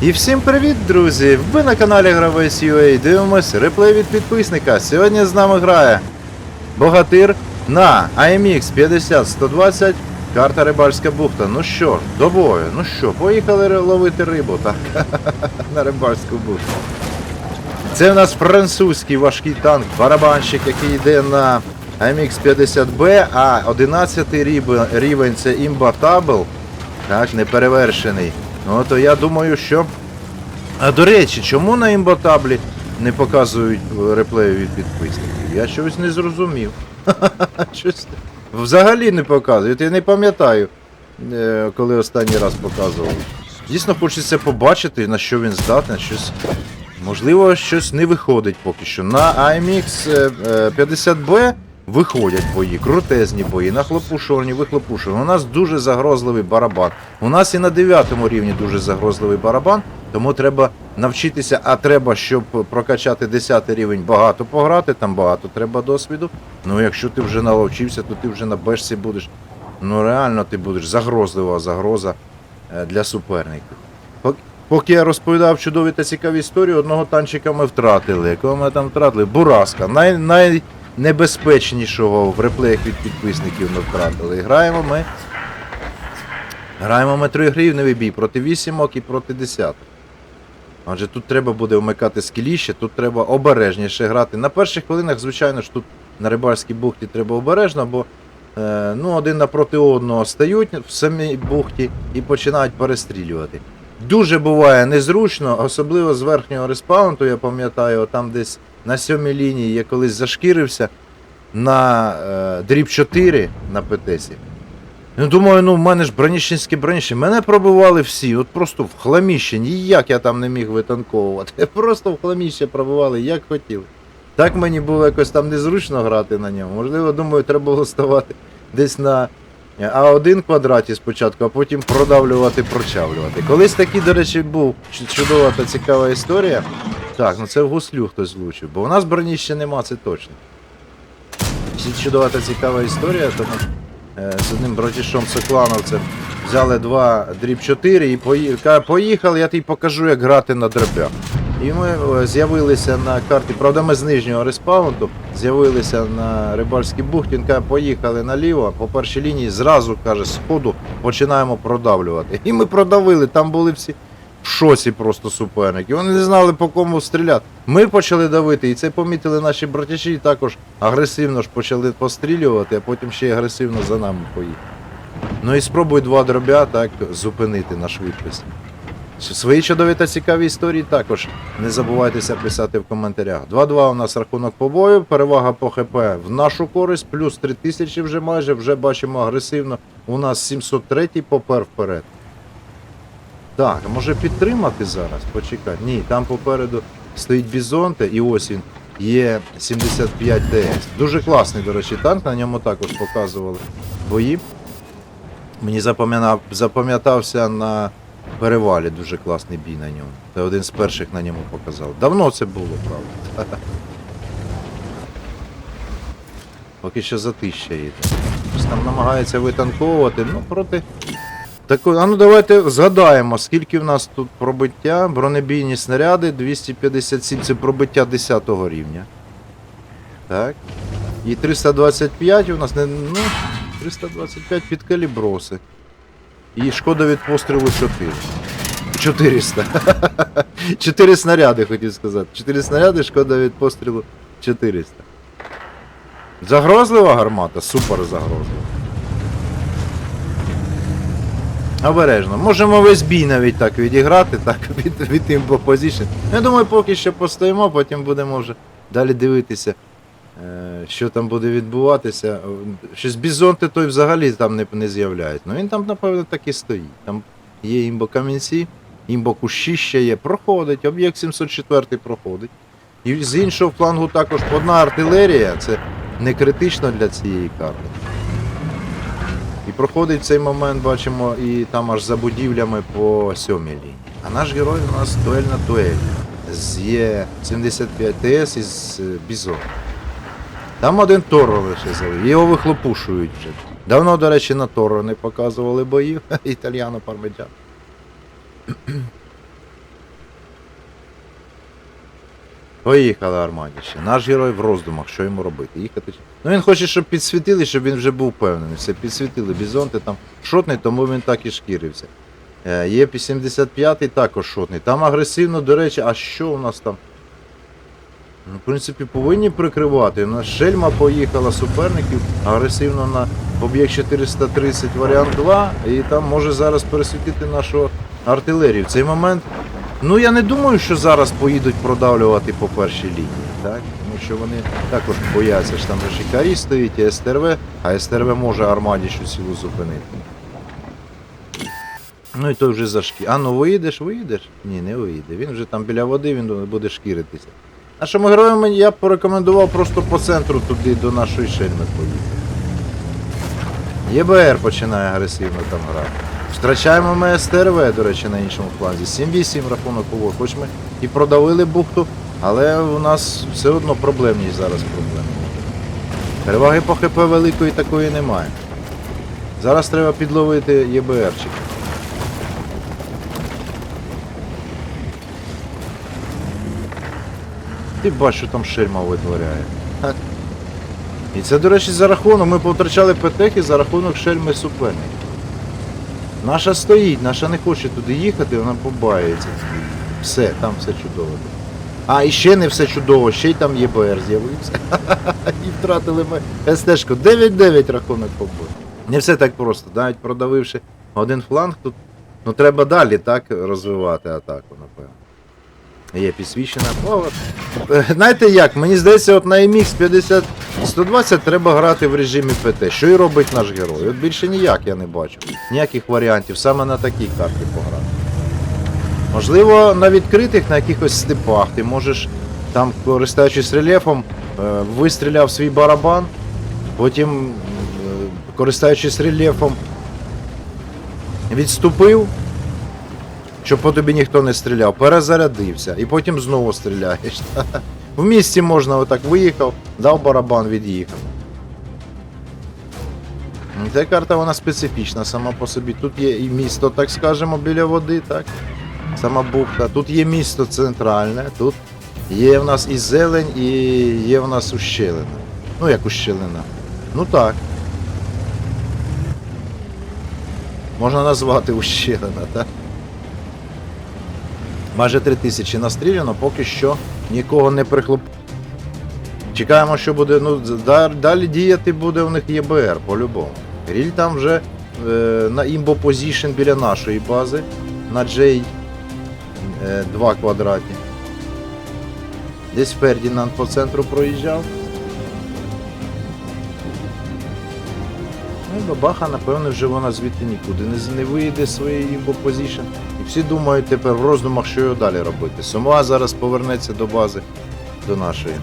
І всім привіт, друзі! Ви на каналі Гравець UA дивимось реплей від підписника. Сьогодні з нами грає Богатир на AMX 50-120, карта Рибальська бухта. Ну що ж, до бою. Ну що, поїхали ловити рибу, так? на Рибальську бухту. Це у нас французький важкий танк, барабанщик, який йде на AMX 50B, а 11 рівень, це Imbatable, так, неперевершений. Ну то я думаю, що. А до речі, чому на імботаблі не показують е, реплеї від підписників? Я щось не зрозумів. Щось взагалі не показують. Я не пам'ятаю, е, коли останній раз показував. Дійсно хочеться побачити, на що він здатний, щось. Можливо, щось не виходить поки що. На AMX е, е, 50B виходять бої, крутезні бої, на хлопушорні, вихлопушорні. У нас дуже загрозливий барабан. У нас і на 9 рівні дуже загрозливий барабан, тому треба навчитися, а треба, щоб прокачати 10 рівень, багато пограти, там багато треба досвіду. Ну якщо ти вже наловчився, то ти вже на бешці будеш. Ну реально ти будеш загрозлива загроза е, для суперників. Поки я розповідав чудові та цікаві історії, одного танчика ми втратили. Кого ми там втратили? Бураска. Най, найнебезпечнішого в реплеях від підписників ми втратили. Граємо ми. Граємо ми тригривневий бій проти вісімок і проти десяток. Адже тут треба буде вмикати скіліще, тут треба обережніше грати. На перших хвилинах, звичайно ж, тут на рибальській бухті треба обережно, бо е, ну, один напроти одного стають в самій бухті і починають перестрілювати. Дуже буває незручно, особливо з верхнього респаунту, я пам'ятаю, там десь на сьомій лінії я колись зашкірився на е, дріб 4 на ПТСі. Ну, думаю, ну в мене ж броніщенське броніще. Мене пробивали всі, от просто в хламіще, ніяк я там не міг витанковувати. Просто в хламіще пробивали, як хотіли. Так мені було якось там незручно грати на ньому. Можливо, думаю, треба було ставати десь на А1 квадраті спочатку, а потім продавлювати, прочавлювати. Колись такий, до речі, був чудова та цікава історія. Так, ну це в гуслю хтось влучив, бо у нас броніща нема, це точно. Ще Чудова та цікава історія, тому е, з одним братішом Соклановцем взяли два дріб 4 і пої- каже, поїхали, я тобі покажу, як грати на дробях. І ми з'явилися на карті, правда, ми з нижнього респаунту з'явилися на рибальській бухті. Він каже, поїхали наліво, по першій лінії, зразу каже, з ходу починаємо продавлювати. І ми продавили, там були всі шоці просто суперники. Вони не знали по кому стріляти. Ми почали давити, і це помітили наші братячі, також агресивно ж почали пострілювати, а потім ще й агресивно за нами поїхали. Ну і спробуй два дробя так зупинити на швидкості. Свої чудові та цікаві історії також не забувайтеся писати в коментарях. 2-2 у нас рахунок по бою, перевага по ХП в нашу користь, плюс 3000 вже майже, вже бачимо агресивно. У нас 703 попер вперед. Так, може підтримати зараз? Почекай. Ні, там попереду стоїть Бізонте і ось він є 75 ТС. Дуже класний, до речі, танк, на ньому також показували бої. Мені запам'ятав, запам'ятався на перевалі дуже класний бій на ньому. Це один з перших на ньому показав. Давно це було, правда. Поки що затища їде. Щось там намагається витанковувати, ну проти. Такої, а ну давайте згадаємо, скільки в нас тут пробиття, бронебійні снаряди, 257 це пробиття 10 рівня. Так. І 325 у нас не. Ну, 325 під каліброси. І шкода від пострілу 4. 400. 4 снаряди, хотів сказати. 4 снаряди, шкода від пострілу 400. Загрозлива гармата? Супер загрозлива. Обережно. Можемо весь бій навіть так відіграти, так, від, від Impo Position. Я думаю, поки що постоїмо, потім будемо вже далі дивитися, е, що там буде відбуватися. Щось бізонти той взагалі там не, не з'являють. Ну він там, напевно, так і стоїть. Там є імбо камінці, імбо кущі ще є. Проходить, об'єкт 704 проходить. І з іншого флангу також одна артилерія, це не критично для цієї карти. І проходить цей момент, бачимо, і там аж за будівлями по сьомій лінії. А наш герой у нас дуель на дуель. З є 75 ТС із е, Бізон. Там один Торо лише завів, його вихлопушують вже. Давно, до речі, на Торо не показували боїв. Італіано пармеджан. Поїхали Армадіще. Наш герой в роздумах, що йому робити. Їхати. Ну він хоче, щоб підсвітили, щоб він вже був впевнений. Все, підсвітили бізонти там шотний, тому він так і шкірився. Е, Є 85 також шотний. Там агресивно, до речі, а що у нас там? Ну, в принципі, повинні прикривати. У нас шельма поїхала суперників агресивно на об'єкт 430 варіант 2, і там може зараз пересвітити нашу артилерію. В цей момент. Ну я не думаю, що зараз поїдуть продавлювати по першій лінії, так? Тому що вони також бояться, що там же шикарі стоїть і СТРВ, а СТРВ може армаді щось силу зупинити. Ну і той вже зашки. А ну виїдеш, виїдеш? Ні, не виїде. Він вже там біля води, він буде шкіритися. Нашим героям я б порекомендував просто по центру туди до нашої шельми поїхати. ЄБР починає агресивно там грати. Втрачаємо ми СТРВ, до речі, на іншому фланзі. 7-8 рахунок повод. Хоч ми і продавили бухту, але у нас все одно проблемність зараз проблеми. Переваги по ХП великої такої немає. Зараз треба підловити ЄБРчик. Ти що там шельма витворяє. І це, до речі, за рахунок. Ми повтрачали петехи за рахунок шельми суперників. Наша стоїть, наша не хоче туди їхати, вона побається. Все, там все чудово. А, і ще не все чудово, ще й там ЄБР з'явився. І втратили ми СТшку. 9-9 рахунок побив. Не все так просто. Навіть продавивши один фланг, тут ну, треба далі так розвивати атаку, напевно. Є підсвічена. О. Е, Знаєте як, мені здається, от на MX 50 120 треба грати в режимі ПТ. Що і робить наш герой? От більше ніяк я не бачу. Ніяких варіантів, саме на такій карті пограти. Можливо, на відкритих, на якихось степах ти можеш, там, користуючись рельєфом, е, вистріляв свій барабан, потім, е, користуючись рельєфом, відступив, щоб по тобі ніхто не стріляв, перезарядився і потім знову стріляєш. В місті можна отак виїхав, дав барабан, від'їхав. Ця карта вона специфічна сама по собі. Тут є і місто, так скажемо, біля води, так? Сама бухта. Тут є місто центральне, тут є в нас і зелень, і є в нас ущелина. Ну як ущелина. Ну так. Можна назвати ущелина, так? Майже 3000 настріляно, поки що нікого не прихлоп. Чекаємо, що буде. Ну, далі діяти буде у них ЄБР, по-любому. Ріль там вже е, на імбо позішн біля нашої бази, на J 2 квадратні. Десь Фердінанд по центру проїжджав. Бабаха, напевно, вже вона звідти нікуди не, не вийде своєї позішн. І всі думають тепер в роздумах, що його далі робити. Сумуа зараз повернеться до бази, до нашої.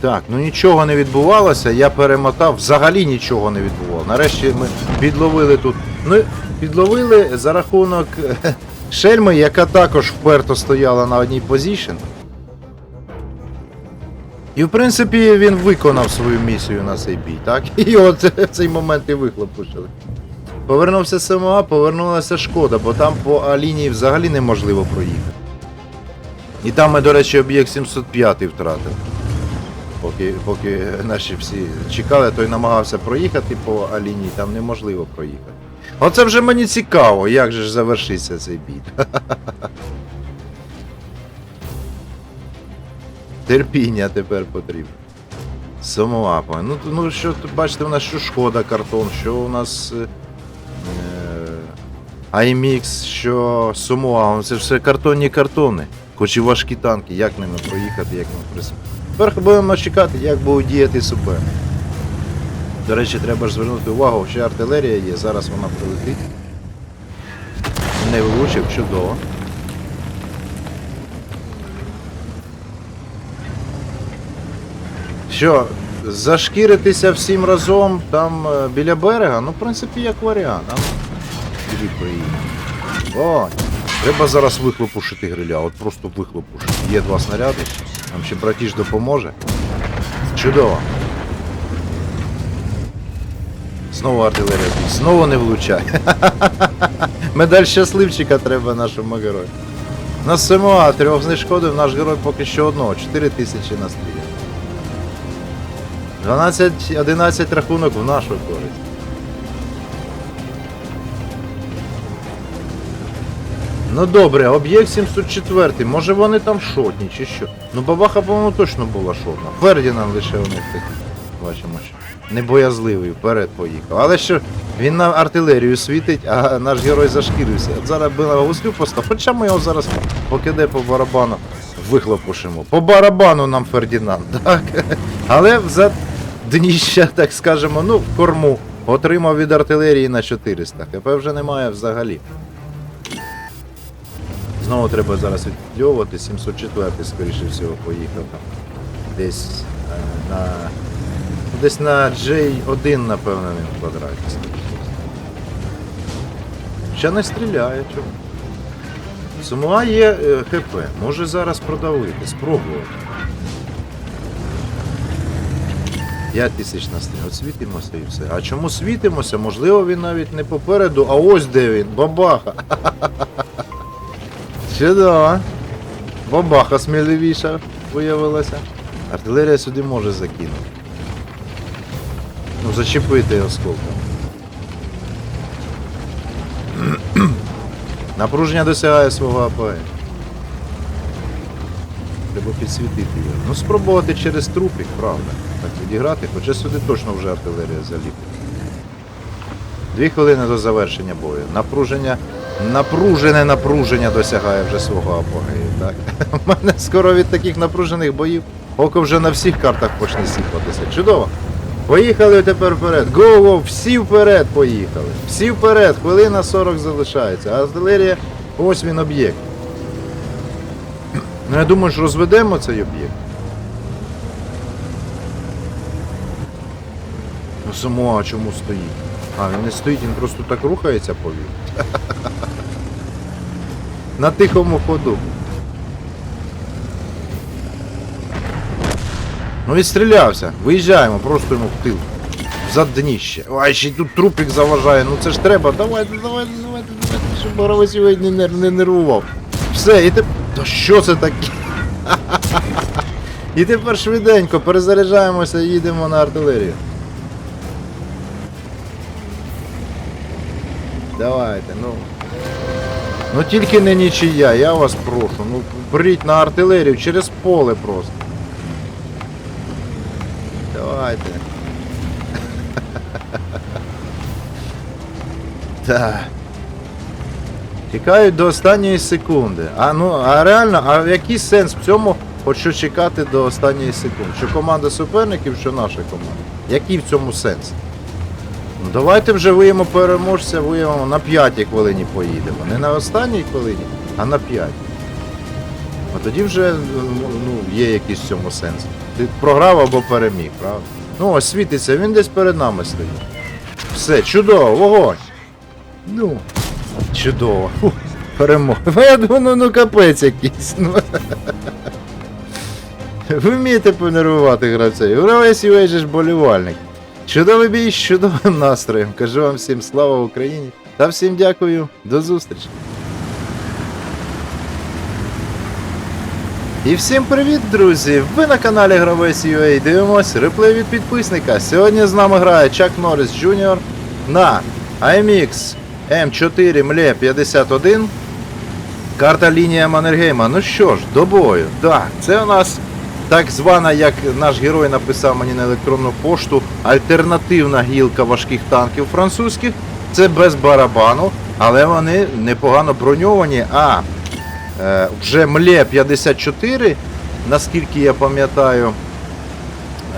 Так, ну нічого не відбувалося, я перемотав, взагалі нічого не відбувалося. Нарешті ми підловили тут. Ну, підловили за рахунок е, шельми, яка також вперто стояла на одній позішн. І в принципі він виконав свою місію на цей бій, так? І от цей момент і вихлопушили. Повернувся СМА, повернулася шкода, бо там по лінії взагалі неможливо проїхати. І там ми, до речі, об'єкт 705 втратив. Поки, поки наші всі чекали, той намагався проїхати по лінії, там неможливо проїхати. Оце вже мені цікаво, як же ж завершиться цей бій. Терпіння тепер потрібно. Самоапа. Ну, ну що бачите, у нас що шкода картон, що у нас е, е, IMX, що Сумуа, це все картонні картони. Хоч і важкі танки, як ними проїхати, як ними присутні. Тепер будемо чекати, як будуть діяти супер. До речі, треба ж звернути увагу, що артилерія є, зараз вона прилетить. Не влучив, чудово. Що, зашкіритися всім разом там е, біля берега, ну, в принципі, як варіант. А ну. О, треба зараз вихлопушити гриля, от просто вихлопушити. Є два снаряди, нам ще братіж допоможе. Чудово. Знову артилерія, знову не влучає. Медаль щасливчика треба нашому герою. На СМА трьох знешкодив наш герой поки що одного, 4 тисячі настріляв. 12-11 рахунок в нашу користь. Ну добре, об'єкт 704, може вони там шотні чи що? Ну бабаха, по-моєму, точно була шотна. Фердінанд лише у них такий. Бачимо, що небоязливий, вперед поїхав. Але що він на артилерію світить, а наш герой зашкірився. От зараз би на гуслю постав, хоча ми його зараз покиде по барабану вихлопушимо. По барабану нам Фердінанд, так? Але за дніща, так скажемо, ну, в корму. Отримав від артилерії на 400. ХП вже немає взагалі. Знову треба зараз відпльовувати. 704 скоріше всього поїхав там. Десь е, на. Десь на J1, напевно, він в квадраті. Ще не стріляє, чому? Сумуа є е, ХП, може зараз продавити, спробувати. 5 тисяч на стрім. От світимося і все. А чому світимося? Можливо, він навіть не попереду, а ось де він, бабаха. Чудово. Бабаха сміливіша виявилася. Артилерія сюди може закинути. Ну, зачепити осколком. Напруження досягає свого АП. Треба підсвітити його. Ну спробувати через трупік, правда. Відіграти, хоча сюди точно вже артилерія заліпить. Дві хвилини до завершення бою. Напруження. Напружене напруження досягає вже свого апогею. Так? У мене скоро від таких напружених боїв око вже на всіх картах почне сіпатися. Чудово. Поїхали тепер вперед. Го-го, всі вперед поїхали. Всі вперед, хвилина 40 залишається. А артилерія, ось він об'єкт. Ну я думаю, що розведемо цей об'єкт. Само, а чому стоїть? А, він не стоїть, він просто так рухається повів. На тихому ходу. Ну відстрілявся. Виїжджаємо, просто йому в тил. За дніще. Ай, ще тут трупик заважає. Ну це ж треба. Давайте, давайте, давайте, давайте, щоб Боровець його не, не нервував. Все, і тепер. Та що це таке? І тепер швиденько перезаряджаємося і їдемо на артилерію. Давайте, ну. Ну тільки не нічия, я вас прошу. Ну беріть на артилерію через поле просто. Давайте. Так. Тікають до останньої секунди. А ну, а реально, а який сенс в цьому, що чекати до останньої секунди? Що команда суперників, що наша команда? Який в цьому сенс? Давайте вже виємо переможця, виявимо на п'ятій хвилині поїдемо. Не на останній хвилині, а на п'ятій. А тоді вже ну, є якийсь в цьому сенс. Ти програв або переміг, правда? Ну, ось світиться, він десь перед нами стоїть. Все, чудово, вогонь. Ну, чудово. Фу, перемога. Ну, Я думаю, ну, капець якийсь. Ну. Ви вмієте понервувати гравців. Гравець UA же болівальник. Чудовий бій з чудовим настроєм. Кажу вам всім слава Україні. Та всім дякую. До зустрічі. І всім привіт, друзі! Ви на каналі Гравець UA дивимось реплей від підписника. Сьогодні з нами грає Чак Норріс Jr. на IMX M4 MLE 51. Карта лінія Маннергейма. Ну що ж, до бою. Так, це у нас так звана, як наш герой написав мені на електронну пошту, альтернативна гілка важких танків французьких. Це без барабану, але вони непогано броньовані. А е, вже МЛЕ 54, наскільки я пам'ятаю,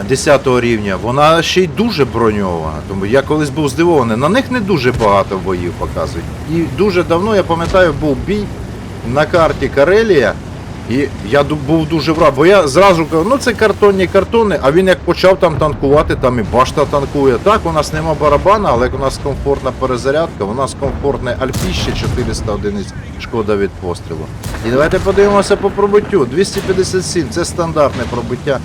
е, 10 рівня, вона ще й дуже броньована. Тому я колись був здивований. На них не дуже багато боїв показують. І дуже давно, я пам'ятаю, був бій на карті Карелія. І я був дуже враг, бо я зразу кажу, ну це картонні картони, а він як почав там танкувати, там і башта танкує. Так, у нас нема барабана, але як у нас комфортна перезарядка, у нас комфортне альфіще 400 одиниць шкода від пострілу. І давайте подивимося по пробиттю. 257 це стандартне пробиття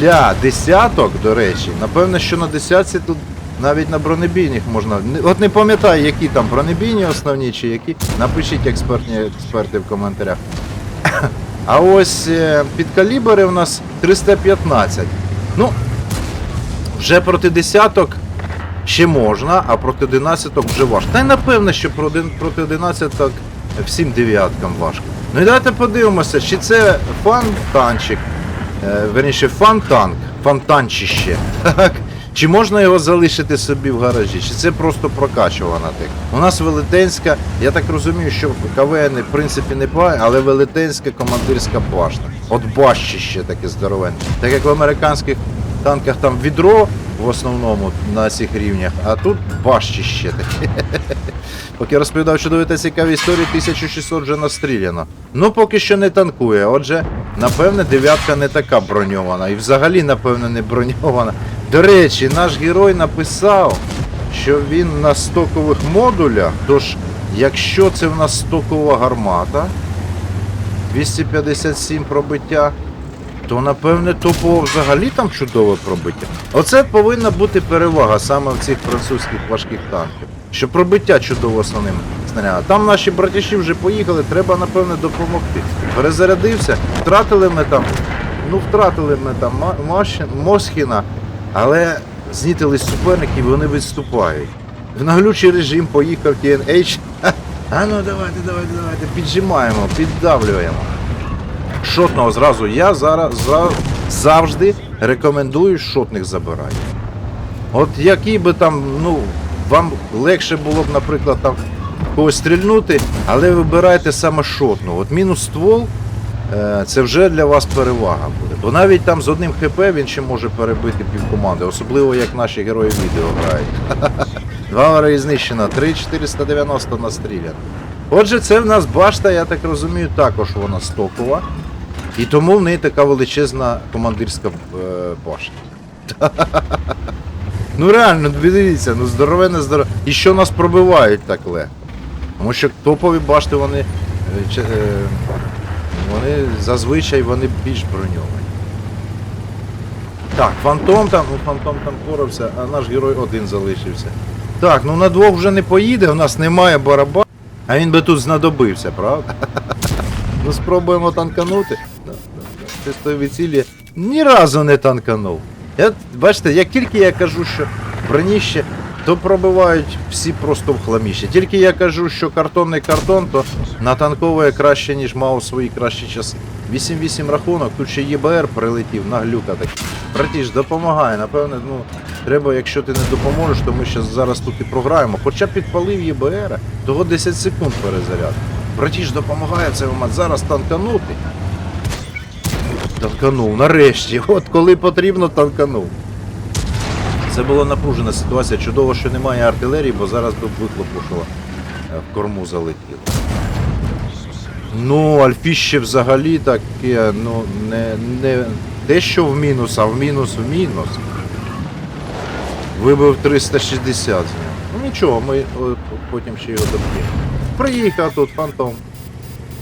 для десяток, до речі. Напевно, що на десятці тут навіть на бронебійних можна. От не пам'ятаю, які там бронебійні основні чи які. Напишіть експертні експерти в коментарях. А ось е, підкалібри у нас 315. Ну, вже проти десяток ще можна, а проти 11 вже важко. Та й напевне, що проти, 11 всім дев'яткам важко. Ну і давайте подивимося, чи це фантанчик, е, верніше фантанк, фонтанчище. Так. Чи можна його залишити собі в гаражі, чи це просто прокачувана тих? У нас велетенська, я так розумію, що КВН в принципі не пає, але велетенська командирська башта. От бащище таке здоровенне. Так як в американських танках там відро в основному на цих рівнях, а тут бащище таке. Поки я розповідав чудові та цікаві історії, 1600 вже настріляно. Ну поки що не танкує. Отже, напевне, дев'ятка не така броньована. І взагалі, напевне, не броньована. До речі, наш герой написав, що він на стокових модулях. Тож, якщо це в нас стокова гармата, 257 пробиття, то напевне топово взагалі там чудове пробиття. Оце повинна бути перевага саме в цих французьких важких танків. Що пробиття чудово основним снарядом. Там наші братіші вже поїхали, треба напевне допомогти. Перезарядився, втратили ми там, ну втратили ми там Мосхіна, але знітились суперники вони відступають. В наглючий режим поїхав TNH. А ну давайте, давайте, давайте, піджимаємо, піддавлюємо шотного зразу я зараз зра- завжди рекомендую шотних забирати. От який би там, ну, вам легше було б, наприклад, там когось стрільнути, але вибирайте саме шотну. От мінус ствол е, це вже для вас перевага буде. Бо навіть там з одним ХП він ще може перебити півкоманди, особливо як наші герої відео грають. Два вари знищено, 3490 настріляно. Отже, це в нас башта, я так розумію, також вона стокова. І тому в неї така величезна командирська е, башта. ну реально, ну, дивіться, ну здорове, не здорове. І що нас пробивають так легко. Тому що топові башти, вони, е, е, вони зазвичай вони більш броньовані. Так, фантом там, ну фантом там порався, а наш герой один залишився. Так, ну на двох вже не поїде, у нас немає бараба, а він би тут знадобився, правда? Ну спробуємо танканути. Да, да. Тестові ні разу не танканув. Я, бачите, як тільки я кажу, що броніще, то пробивають всі просто в хламіще. Тільки я кажу, що картонний картон, то натанковує краще, ніж мав у свої кращі часи. 8-8 рахунок, тут ще ЄБР прилетів, наглюка такий. Братіш, допомагає, напевне, ну, треба, якщо ти не допоможеш, то ми ще зараз тут і програємо. Хоча підпалив ЄБР, того 10 секунд перезаряд. Братіш допомагає це момент зараз танканути. Танканув, нарешті. От коли потрібно, танканув. Це була напружена ситуація. Чудово, що немає артилерії, бо зараз би вихлопушило е, в корму залетіло. Ну, Альфіще взагалі таке, ну, не, не те, в мінус, а в мінус в мінус. Вибив 360 з нього. Ну нічого, ми о, потім ще його доб'ємо. Приїхав тут фантом.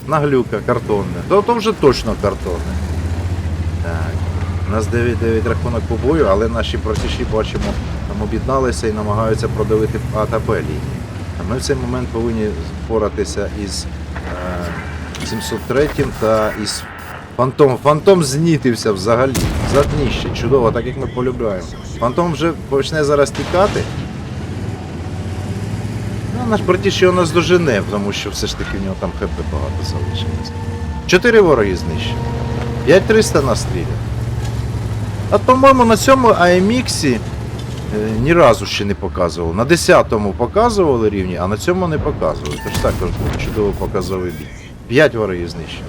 Наглюка, картонне. То, то вже точно картонне. Так. У нас 9-9 рахунок по бою, але наші братіші, бачимо, там об'єдналися і намагаються продавити АТП лінії. А ми в цей момент повинні впоратися із е, 703 та із Фантом. Фантом знітився взагалі. За дніще. Чудово, так як ми полюбляємо. Фантом вже почне зараз тікати. Ну, наш братіш його нас дожене, тому що все ж таки в нього там хп багато залишилось. Чотири вороги знищені. 5300 настріляв. А по-моєму на цьому AMX е, ні разу ще не показували. На 10-му показували рівні, а на цьому не показували. Тож також був чудовий показовий бій. 5 ворогів знищено.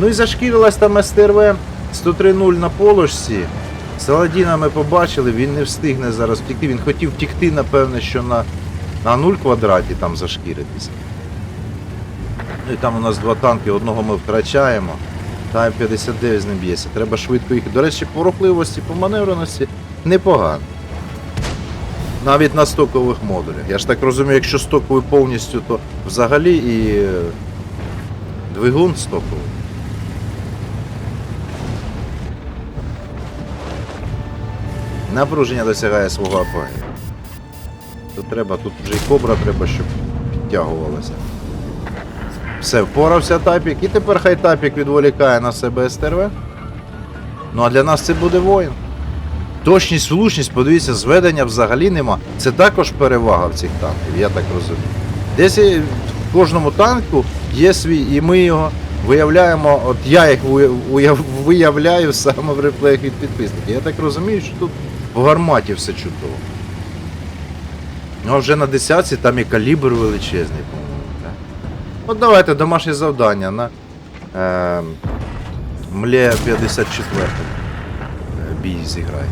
Ну і зашкірилась там СТРВ 103-0 на положці. Саладіна ми побачили, він не встигне зараз втікти. Він хотів втікти, напевне, що на, на 0 квадраті там зашкіритися. Ну і там у нас два танки, одного ми втрачаємо. Та 59 з ним б'ється. Треба швидко їх. До речі, по рухливості, по маневреності непогано. Навіть на стокових модулях. Я ж так розумію, якщо стоковий повністю, то взагалі і е, двигун стоковий. Напруження досягає свого апогею. Тут треба, тут вже і кобра треба, щоб підтягувалося. Все, впорався тапік, і тепер хай тапік відволікає на себе СТРВ. Ну а для нас це буде воїн. Точність, влучність, подивіться, зведення взагалі нема. Це також перевага в цих танків, я так розумію. Десь в кожному танку є свій, і ми його виявляємо, от я їх виявляю саме в реплеях від підписників. Я так розумію, що тут в гарматі все чудово. Ну а вже на десятці там і калібр величезний, по-моєму. От давайте домашнє завдання на е, Мле 54 е, бій зіграє.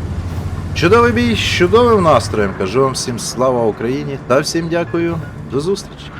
Чудовий бій, чудовим настроєм. Кажу вам всім слава Україні та всім дякую. До зустрічі.